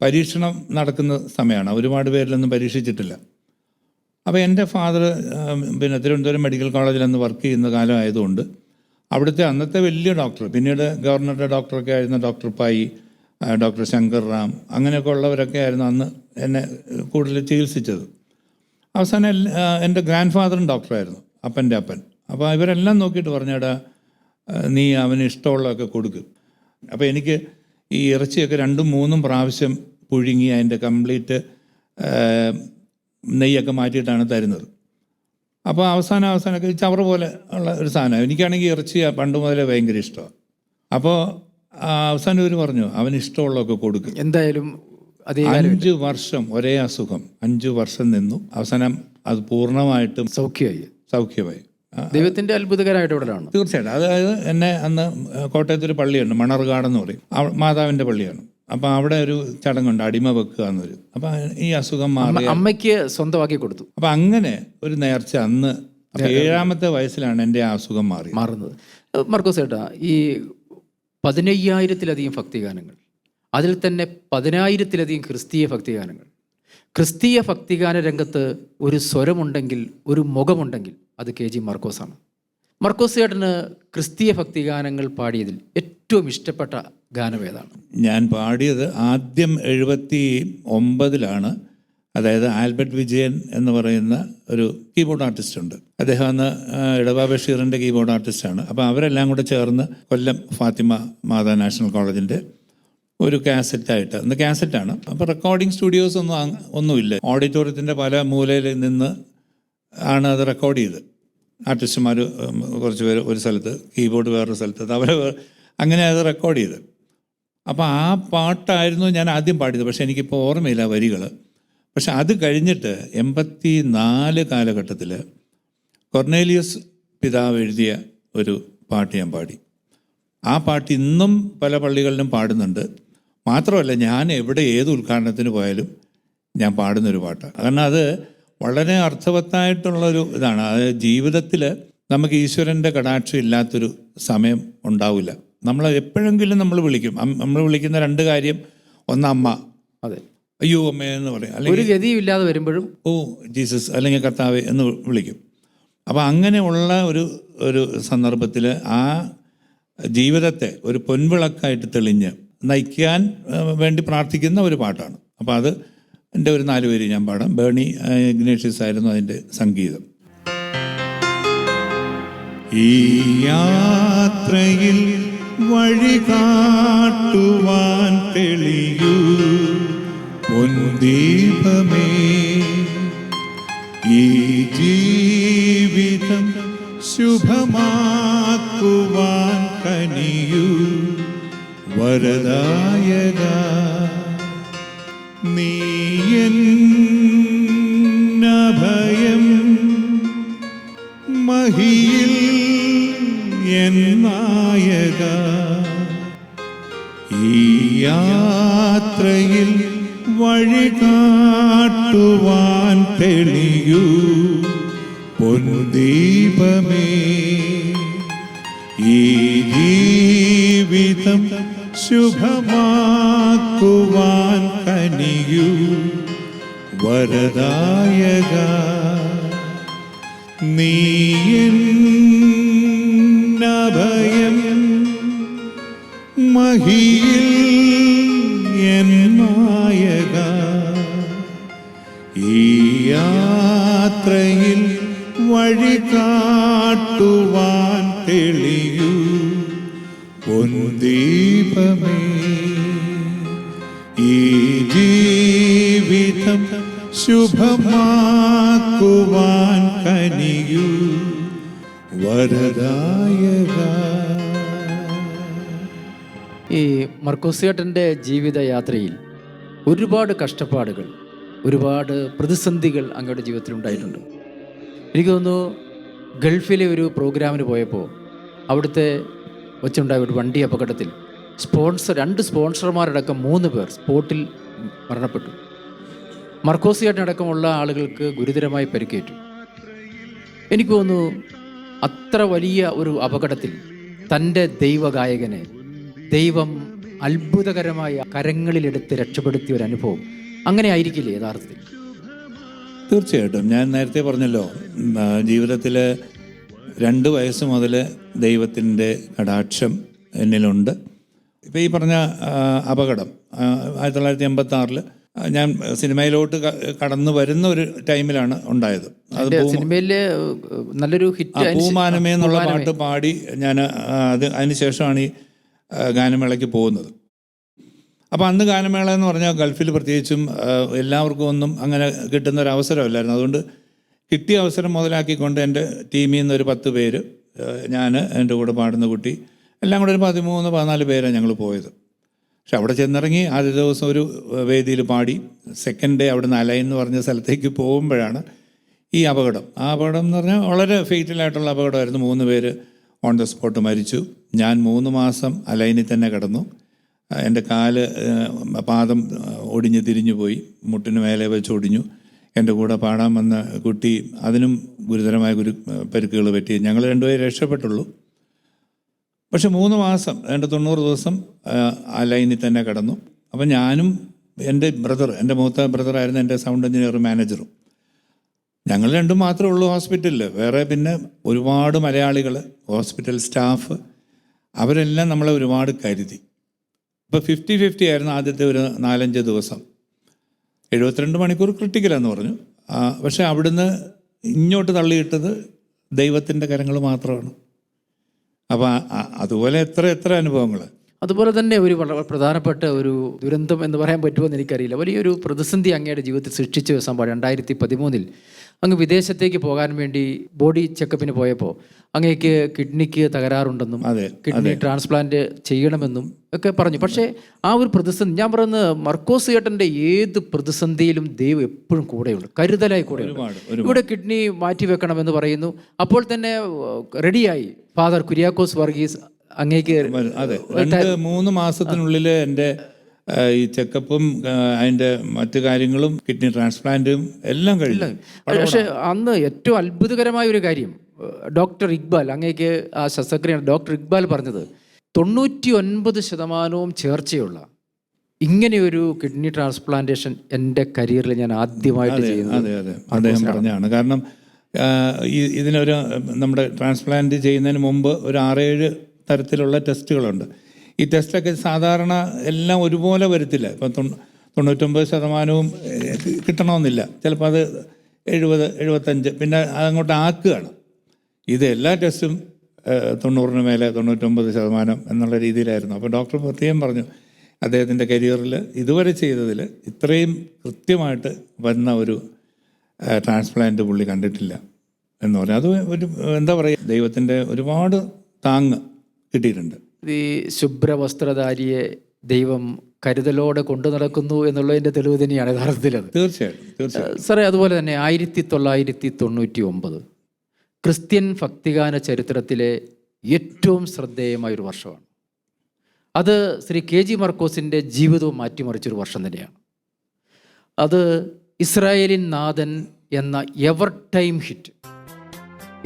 Speaker 1: പരീക്ഷണം നടക്കുന്ന സമയമാണ്. ഒരുപാട് പേരിലൊന്നും പരീക്ഷിച്ചിട്ടില്ല. അപ്പോൾ എന്റെ ഫാദർ പിന്നെ തിരുവനന്തപുരം മെഡിക്കൽ കോളേജിൽ അന്ന് വർക്ക് ചെയ്യുന്ന കാലം ആയതുകൊണ്ട് അവിടുത്തെ അന്നത്തെ വലിയ ഡോക്ടർ പിന്നീട് ഗവർണറുടെ ഡോക്ടറൊക്കെ ആയിരുന്ന ഡോക്ടർ പായി ഡോക്ടർ ശങ്കർ റാം അങ്ങനെയൊക്കെ ഉള്ളവരൊക്കെ ആയിരുന്നു അന്ന് എന്നെ കൂടുതൽ ചികിത്സിച്ചത്. അവസാനം എന്റെ ഗ്രാൻഡ് ഫാദറും ഡോക്ടറായിരുന്നു അപ്പന്റെ അപ്പൻ. അപ്പോൾ ഇവരെല്ലാം നോക്കിയിട്ട് പറഞ്ഞേടാ നീ അവന് ഇഷ്ടമുള്ളതൊക്കെ കൊടുക്കും. അപ്പോൾ എനിക്ക് ഈ ഇറച്ചിയൊക്കെ രണ്ടും മൂന്നും പ്രാവശ്യം പുഴുങ്ങി അതിന്റെ കംപ്ലീറ്റ് നെയ്യൊക്കെ മാറ്റിയിട്ടാണ് തരുന്നത്. അപ്പോൾ അവസാനം അവസാനമൊക്കെ ചവറ് പോലെ ഉള്ള ഒരു സാധനം എനിക്കാണെങ്കിൽ ഇറച്ചി പണ്ട് മുതലേ ഭയങ്കര ഇഷ്ടമാണ്. അപ്പോൾ അവസാനം ഇവർ പറഞ്ഞു അവന് ഇഷ്ടമുള്ളതൊക്കെ കൊടുക്കും.
Speaker 2: എന്തായാലും അതേ
Speaker 1: അഞ്ച് വർഷം ഒരേ അസുഖം അഞ്ച് വർഷം നിന്നു. അവസാനം അത് പൂർണമായിട്ടും
Speaker 2: സൗഖ്യമായി.
Speaker 1: സൗഖ്യമായി.
Speaker 2: ദൈവത്തിന്റെ അത്ഭുതകരമായിട്ട്
Speaker 1: തീർച്ചയായിട്ടും. അതായത് എന്നെ അന്ന് കോട്ടയത്തൊരു പള്ളിയുണ്ട് മണർകാട് എന്ന് പറയും. മാതാവിന്റെ പള്ളിയാണ്. അപ്പൊ അവിടെ ഒരു ചടങ്ങുണ്ട് അടിമ വെക്കുക എന്നൊരു. അപ്പൊ ഈ അസുഖം മാറി
Speaker 2: അമ്മയ്ക്ക് സ്വന്തമാക്കി കൊടുത്തു.
Speaker 1: അപ്പൊ അങ്ങനെ ഒരു നേർച്ച അന്ന് ഏഴാമത്തെ വയസ്സിലാണ് എന്റെ ആ അസുഖം മാറി
Speaker 2: മാറുന്നത്. മർക്കോസ് ചേട്ടാ ഈ പതിനയ്യായിരത്തിലധികം ഭക്തിഗാനങ്ങൾ. അതിൽ തന്നെ പതിനായിരത്തിലധികം ക്രിസ്തീയ ഭക്തിഗാനങ്ങൾ. ക്രിസ്തീയ ഭക്തിഗാന രംഗത്ത് ഒരു സ്വരമുണ്ടെങ്കിൽ ഒരു മുഖമുണ്ടെങ്കിൽ അത് കെ ജി മർക്കോസാണ്. മർക്കോസ് ചേട്ടന് ക്രിസ്തീയ ഭക്തിഗാനങ്ങൾ പാടിയതിൽ ഏറ്റവും ഇഷ്ടപ്പെട്ട ഗാനം ഏതാണ്?
Speaker 1: ഞാൻ പാടിയത് ആദ്യം എഴുപത്തി ഒമ്പതിലാണ്. അതായത് ആൽബർട്ട് വിജയൻ എന്ന് പറയുന്ന ഒരു കീബോർഡ് ആർട്ടിസ്റ്റ് ഉണ്ട്. അദ്ദേഹം അന്ന് ഇടവാ ബഷീറിന്റെ കീബോർഡ് ആർട്ടിസ്റ്റാണ് അപ്പോൾ അവരെല്ലാം കൂടെ ചേർന്ന് കൊല്ലം ഫാത്തിമ മാതാ നാഷണൽ കോളേജിന്റെ ഒരു കാസറ്റായിട്ട് അന്ന് കാസറ്റാണ്. അപ്പോൾ റെക്കോർഡിംഗ് സ്റ്റുഡിയോസ് ഒന്നും ഒന്നുമില്ല. ഓഡിറ്റോറിയത്തിന്റെ പല മൂലയിൽ നിന്ന് ആണ് അത് റെക്കോർഡ് ചെയ്ത്. ആർട്ടിസ്റ്റുമാർ കുറച്ച് പേര് ഒരു സ്ഥലത്ത് കീബോർഡ് വേറൊരു സ്ഥലത്ത് അവർ അങ്ങനെ അത് റെക്കോർഡ് ചെയ്ത്. അപ്പോൾ ആ പാട്ടായിരുന്നു ഞാൻ ആദ്യം പാടിയത്. പക്ഷേ എനിക്കിപ്പോൾ ഓർമ്മയില്ല വരികൾ പക്ഷെ അത് കഴിഞ്ഞിട്ട് എൺപത്തി നാല് കാലഘട്ടത്തിൽ കൊർണേലിയസ് പിതാവ് എഴുതിയ ഒരു പാട്ട് ഞാൻ പാടി. ആ പാട്ട് ഇന്നും പല പള്ളികളിലും പാടുന്നുണ്ട്. മാത്രമല്ല ഞാൻ എവിടെ ഏത് ഉദ്ഘാടനത്തിന് പോയാലും ഞാൻ പാടുന്നൊരു പാട്ടാണ്. കാരണം അത് വളരെ അർത്ഥവത്തായിട്ടുള്ളൊരു ഇതാണ്. അതായത് ജീവിതത്തിൽ നമുക്ക് ഈശ്വരന്റെ കടാക്ഷം ഇല്ലാത്തൊരു സമയം ഉണ്ടാവില്ല. നമ്മൾ എപ്പോഴെങ്കിലും നമ്മൾ വിളിക്കും. നമ്മൾ വിളിക്കുന്ന രണ്ട് കാര്യം ഒന്ന് അമ്മ.
Speaker 2: അതെ.
Speaker 1: അയ്യോ അമ്മേ എന്ന് പറയും. അല്ലെങ്കിൽ
Speaker 2: ഒരു ഗതിയും ഇല്ലാതെ വരുമ്പോഴും
Speaker 1: ഓ ജീസസ് അല്ലെങ്കിൽ കർത്താവ് എന്ന് വിളിക്കും. അപ്പോൾ അങ്ങനെയുള്ള ഒരു ഒരു സന്ദർഭത്തിൽ ആ ജീവിതത്തെ ഒരു പൊൻവിളക്കായിട്ട് തെളിഞ്ഞ് നയിക്കാൻ വേണ്ടി പ്രാർത്ഥിക്കുന്ന ഒരു പാട്ടാണ്. അപ്പോൾ അത് എന്റെ ഒരു നാല് പേര് ഞാൻ പാടാം. ബേണി ഇഗ്നേഷ്യസ് ആയിരുന്നു അതിന്റെ സംഗീതം. ഈ യാത്രയിൽ വഴി കാട്ടുവാൻ തെളിയൂ. പൊൻദീപമേ ഈ ജീവിതം ശുഭമാക്കുവാൻ കനിയൂ വരദായക. നീയന്നഭയം മഹിയിൽ എന്നായക ഈ യാത്രയിൽ വഴി കാട്ടുവാൻ തെളിയൂ പൊൻദീപമേ ഈ ജീവിതം ശുഭമാക്കുവാൻ കനിയൂ. വരദായക നീയന്നഭയം മഹിയിൽ എന്നായക യാത്രയിൽ വഴി കാട്ടുവാൻ തെളിയൂ പൊന്തീപമേ ഈ ജീവിതം ശുഭമാക്കുവാൻ കനിയൂ. വരദായക.
Speaker 2: ഈ മർക്കോസിയേട്ടന്റെ ജീവിതയാത്രയിൽ ഒരുപാട് കഷ്ടപ്പാടുകൾ ഒരുപാട് പ്രതിസന്ധികൾ അങ്ങയുടെ ജീവിതത്തിൽ ഉണ്ടായിട്ടുണ്ട്. എനിക്ക് തോന്നുന്നു ഗൾഫിലെ ഒരു പ്രോഗ്രാമിന് പോയപ്പോൾ അവിടുത്തെ വെച്ചുണ്ടായ ഒരു വണ്ടി അപകടത്തിൽ സ്പോൺസർ രണ്ട് സ്പോൺസർമാരടക്കം മൂന്ന് പേർ സ്പോട്ടിൽ മരണപ്പെട്ടു. മർക്കോസിയേട്ടനടക്കമുള്ള ആളുകൾക്ക് ഗുരുതരമായി പരിക്കേറ്റു. എനിക്ക് തോന്നുന്നു അത്ര വലിയ ഒരു അപകടത്തിൽ തന്റെ ദൈവഗായകനെ ദൈവം അത്ഭുതകരമായ കരങ്ങളിലെടുത്ത് രക്ഷപ്പെടുത്തിയ ഒരു അനുഭവം അങ്ങനെ ആയിരിക്കില്ലേ യഥാർത്ഥത്തിൽ?
Speaker 1: തീർച്ചയായിട്ടും. ഞാൻ നേരത്തെ പറഞ്ഞല്ലോ ജീവിതത്തിൽ രണ്ട് വയസ്സ് മുതൽ ദൈവത്തിന്റെ കടാക്ഷം എന്നിലുണ്ട്. ഇപ്പോൾ ഈ പറഞ്ഞ അപകടം ആയിരത്തി തൊള്ളായിരത്തി എൺപത്തി ആറിൽ ഞാൻ സിനിമയിലോട്ട് കടന്നു വരുന്ന ഒരു ടൈമിലാണ് ഉണ്ടായത്. അത്
Speaker 2: സിനിമയിലെ നല്ലൊരു ഹിറ്റ്
Speaker 1: പൂമാനമേ എന്നുള്ള പാട്ട് പാടി ഞാൻ അത് അതിനുശേഷമാണ് ഈ ഗാനമേളയ്ക്ക് പോകുന്നത്. അപ്പോൾ അന്ന് ഗാനമേള എന്ന് പറഞ്ഞാൽ ഗൾഫിൽ പ്രത്യേകിച്ചും എല്ലാവർക്കും ഒന്നും അങ്ങനെ കിട്ടുന്ന ഒരു അവസരമല്ലായിരുന്നു. അതുകൊണ്ട് കിട്ടിയ അവസരം മുതലാക്കിക്കൊണ്ട് എന്റെ ടീമിൽ നിന്ന് ഒരു പത്ത് പേര് ഞാൻ എന്റെ കൂടെ പാടുന്ന കുട്ടി എല്ലാം കൂടെ ഒരു പതിമൂന്ന് പതിനാല് പേരാണ് ഞങ്ങൾ പോയത്. പക്ഷെ അവിടെ ചെന്നിറങ്ങി ആദ്യ ദിവസം ഒരു വേദിയിൽ പാടി സെക്കൻഡ് ഡേ അവിടെ നിന്ന് അലൈൻ എന്ന് പറഞ്ഞ സ്ഥലത്തേക്ക് പോകുമ്പോഴാണ് ഈ അപകടം. ആ അപകടം എന്ന് പറഞ്ഞാൽ വളരെ ഫെയ്റ്റലായിട്ടുള്ള അപകടമായിരുന്നു. മൂന്ന് പേര് ഓൺ ദ സ്പോട്ട് മരിച്ചു. ഞാൻ മൂന്ന് മാസം അലൈനിൽ തന്നെ കിടന്നു. എന്റെ കാൽ പാദം ഒടിഞ്ഞ് തിരിഞ്ഞു പോയി. മുട്ടിന് മേലെ വെച്ച് ഒടിഞ്ഞു. എന്റെ കൂടെ പാടാൻ വന്ന കുട്ടി അതിനും ഗുരുതരമായ ഗുരു പരുക്കുകൾ പറ്റി. ഞങ്ങൾ രണ്ടുപേരും രക്ഷപ്പെട്ടുള്ളൂ. പക്ഷെ മൂന്ന് മാസം രണ്ട് തൊണ്ണൂറ് ദിവസം ആ, ലൈനിൽ തന്നെ കിടന്നു. അപ്പം ഞാനും എന്റെ ബ്രദർ എന്റെ മൂത്ത ബ്രദറായിരുന്നു എന്റെ സൗണ്ട് എഞ്ചിനീയറും മാനേജറും. ഞങ്ങൾ രണ്ടും മാത്രമേ ഉള്ളൂ ഹോസ്പിറ്റലിൽ. വേറെ പിന്നെ ഒരുപാട് മലയാളികൾ ഹോസ്പിറ്റൽ സ്റ്റാഫ് അവരെല്ലാം നമ്മളെ ഒരുപാട് കരുതി. ഇപ്പോൾ ഫിഫ്റ്റി ഫിഫ്റ്റി ആയിരുന്നു ആദ്യത്തെ ഒരു നാലഞ്ച് ദിവസം. എഴുപത്തിരണ്ട് മണിക്കൂർ ക്രിട്ടിക്കലാന്ന് പറഞ്ഞു. പക്ഷേ അവിടുന്ന് ഇങ്ങോട്ട് തള്ളിയിട്ടത് ദൈവത്തിന്റെ കരങ്ങൾ മാത്രമാണ്. അപ്പോൾ അതുപോലെ എത്ര എത്ര അനുഭവങ്ങൾ
Speaker 2: അതുപോലെ തന്നെ ഒരു പ്രധാനപ്പെട്ട ഒരു ദുരന്തം എന്ന് പറയാൻ പറ്റുമോ എന്ന് എനിക്കറിയില്ല. വലിയൊരു പ്രതിസന്ധി അങ്ങയുടെ ജീവിതത്തിൽ സൃഷ്ടിച്ച സംഭവം രണ്ടായിരത്തി പതിമൂന്നിൽ. അങ്ങ് വിദേശത്തേക്ക് പോകാൻ വേണ്ടി ബോഡി ചെക്കപ്പിന് പോയപ്പോൾ അങ്ങേക്ക് കിഡ്നിക്ക് തകരാറുണ്ടെന്നും കിഡ്നി ട്രാൻസ്പ്ലാന്റ് ചെയ്യണമെന്നും ഒക്കെ പറഞ്ഞു. പക്ഷേ ആ ഒരു പ്രതിസന്ധി ഞാൻ പറയുന്നത് മർക്കോസ് ഏട്ടന്റെ ഏത് പ്രതിസന്ധിയിലും ദൈവം എപ്പോഴും കൂടെയുണ്ട്. കരുതലായി കൂടെയുണ്ട്. ഇവിടെ കിഡ്നി മാറ്റി വെക്കണമെന്ന് പറയുന്നു. അപ്പോൾ തന്നെ റെഡിയായി ഫാദർ കുര്യാക്കോസ് വർഗീസ് അങ്ങേക്ക്
Speaker 1: മൂന്ന് മാസത്തിനുള്ളിൽ എന്റെ ഈ ചെക്കപ്പും അതിന്റെ അതിന്റെ മറ്റു കാര്യങ്ങളും കിഡ്നി ട്രാൻസ്പ്ലാന്റും എല്ലാം കഴിഞ്ഞു.
Speaker 2: പക്ഷേ അന്ന് ഏറ്റവും അത്ഭുതകരമായ ഒരു കാര്യം ഡോക്ടർ ഇക്ബാൽ അങ്ങേക്ക് ആ ശസ്ത്രക്രിയ ഡോക്ടർ ഇക്ബാൽ പറഞ്ഞത് തൊണ്ണൂറ്റി ഒൻപത് ശതമാനവും ചേർച്ചയുള്ള ഇങ്ങനെയൊരു കിഡ്നി ട്രാൻസ്പ്ലാന്റേഷൻ എന്റെ കരിയറിൽ ഞാൻ ആദ്യമായിട്ട് ചെയ്യുന്നത്
Speaker 1: അതെ അതെ. അദ്ദേഹം പറഞ്ഞാണ് കാരണം ഈ ഇതിനൊരു നമ്മുടെ ട്രാൻസ്പ്ലാന്റ് ചെയ്യുന്നതിന് മുമ്പ് ഒരു ആറേഴ് തരത്തിലുള്ള ടെസ്റ്റുകളുണ്ട്. ഈ ടെസ്റ്റൊക്കെ സാധാരണ എല്ലാം ഒരുപോലെ വരത്തില്ല. ഇപ്പം തൊണ്ണൂ- തൊണ്ണൂറ്റൊമ്പത് ശതമാനവും കിട്ടണമെന്നില്ല. ചിലപ്പോൾ അത് എഴുപത് എഴുപത്തഞ്ച് പിന്നെ അതങ്ങോട്ട് ആക്കുകയാണ്. ഇത് എല്ലാ ടെസ്റ്റും തൊണ്ണൂറിന് മേലെ തൊണ്ണൂറ്റൊമ്പത് ശതമാനം എന്നുള്ള രീതിയിലായിരുന്നു. അപ്പോൾ ഡോക്ടർ പ്രത്യേകം പറഞ്ഞു അദ്ദേഹത്തിന്റെ കരിയറിൽ ഇതുവരെ ചെയ്തതിൽ ഇത്രയും കൃത്യമായിട്ട് വന്ന ഒരു ട്രാൻസ്പ്ലാന്റ് പുള്ളി കണ്ടിട്ടില്ല എന്ന് പറഞ്ഞു അത് ഒരു എന്താ പറയുക ദൈവത്തിന്റെ ഒരുപാട് താങ്ങ് കിട്ടിയിട്ടുണ്ട്.
Speaker 2: ഈ ശുഭ്രവസ്ത്രധാരിയെ ദൈവം കരുതലോടെ കൊണ്ടു നടക്കുന്നു എന്നുള്ളതിന്റെ തെളിവ് തന്നെയാണ് യഥാർത്ഥത്തിൽ അത്.
Speaker 1: തീർച്ചയായിട്ടും
Speaker 2: സാറേ അതുപോലെ തന്നെ ആയിരത്തി തൊള്ളായിരത്തി തൊണ്ണൂറ്റി ഒമ്പത് ക്രിസ്ത്യൻ ഭക്തിഗാന ചരിത്രത്തിലെ ഏറ്റവും ശ്രദ്ധേയമായ ഒരു വർഷമാണ്. അത് ശ്രീ കെ ജി മർക്കോസിന്റെ ജീവിതവും മാറ്റിമറിച്ചൊരു വർഷം തന്നെയാണ്. അത് ഇസ്രായേലിൻ നാഥൻ എന്ന എവർ ടൈം ഹിറ്റ്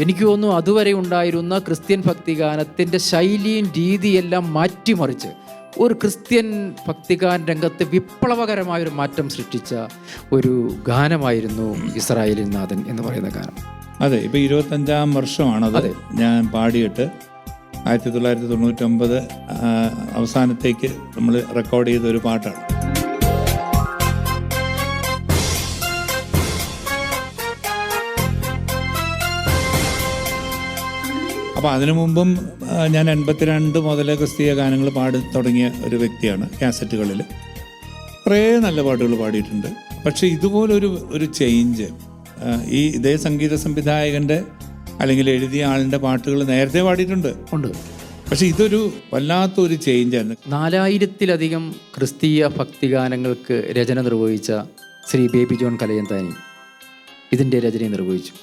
Speaker 2: എനിക്ക് തോന്നുന്നു അതുവരെ ഉണ്ടായിരുന്ന ക്രിസ്ത്യൻ ഭക്തിഗാനത്തിന്റെ ശൈലിയും രീതിയെല്ലാം മാറ്റിമറിച്ച് ഒരു ക്രിസ്ത്യൻ ഭക്തിഗാൻ രംഗത്ത് വിപ്ലവകരമായ ഒരു മാറ്റം സൃഷ്ടിച്ച ഒരു ഗാനമായിരുന്നു ഇസ്രായേലിൻ നാഥൻ എന്ന് പറയുന്ന ഗാനം.
Speaker 1: അതെ ഇപ്പം ഇരുപത്തഞ്ചാം വർഷമാണത് ഞാൻ പാടിയിട്ട് ആയിരത്തി തൊള്ളായിരത്തി തൊണ്ണൂറ്റൊമ്പത് അവസാനത്തേക്ക് നമ്മൾ റെക്കോർഡ് ചെയ്ത ഒരു പാട്ടാണ്.
Speaker 3: അപ്പോൾ അതിനു മുമ്പും ഞാൻ എൺപത്തിരണ്ട് മുതൽ ക്രിസ്തീയ ഗാനങ്ങൾ പാടി തുടങ്ങിയ ഒരു വ്യക്തിയാണ് കാസറ്റുകളിൽ. കുറേ നല്ല പാട്ടുകൾ പാടിയിട്ടുണ്ട്. പക്ഷേ ഇതുപോലൊരു ഒരു ചേഞ്ച് ഈ ഇതേ സംഗീത സംവിധായകന്റെ അല്ലെങ്കിൽ എഴുതിയ ആളിന്റെ പാട്ടുകൾ നേരത്തെ പാടിയിട്ടുണ്ട്.
Speaker 2: ഉണ്ട്.
Speaker 3: പക്ഷേ ഇതൊരു വല്ലാത്തൊരു ചേഞ്ചായിരുന്നു
Speaker 2: നാലായിരത്തിലധികം ക്രിസ്തീയ ഭക്തിഗാനങ്ങൾക്ക് രചന നിർവഹിച്ച ശ്രീ ബേബി ജോൺ കലയന്താനി ഇതിന്റെ രചന നിർവഹിച്ചു.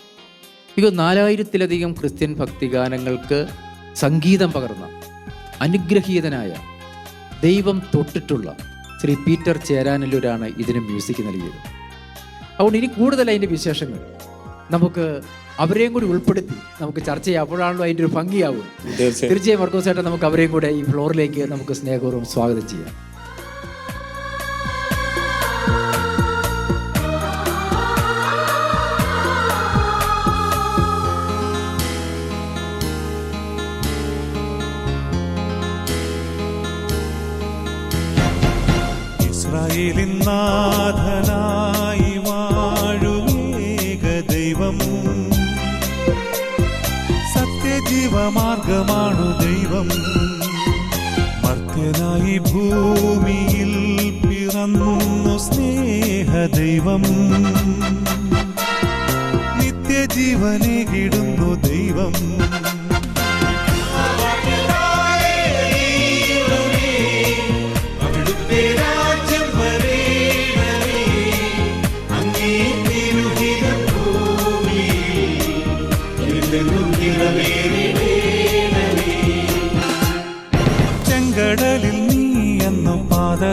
Speaker 2: ഇത് നാലായിരത്തിലധികം ക്രിസ്ത്യൻ ഭക്തിഗാനങ്ങൾക്ക് സംഗീതം പകർന്ന അനുഗ്രഹീതനായ ദൈവം തൊട്ടിട്ടുള്ള ശ്രീ പീറ്റർ ചേരാനല്ലൂരാണ് ഇതിന് മ്യൂസിക് നൽകിയത്. അതുകൊണ്ട് ഇനി കൂടുതൽ അതിന്റെ വിശേഷങ്ങൾ നമുക്ക് അവരെയും കൂടി ഉൾപ്പെടുത്തി നമുക്ക് ചർച്ച ചെയ്യാം. അപ്പോഴാണല്ലോ അതിന്റെ ഒരു ഭംഗിയാവും
Speaker 3: തീർച്ചയായും.
Speaker 2: തീർച്ചയായും മർക്കോസ് ചേട്ടൻ നമുക്ക് അവരെയും കൂടെ ഈ ഫ്ലോറിലേക്ക് നമുക്ക് സ്നേഹപൂർവം സ്വാഗതം ചെയ്യാം.
Speaker 1: സത്യജീവമാർഗമാണു ദൈവം. മർത്യനായി ഭൂമിയിൽ പിറന്നു സ്നേഹ ദൈവം നിത്യജീവനെ കിടുന്നു ദൈവം.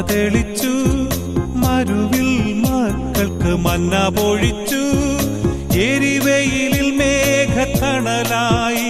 Speaker 1: തെളിച്ചു. മരുവിൽ മക്കൾക്ക് മന്ന പൊഴിച്ചു. എരിവെയിലിൽ മേഘത്തണലായി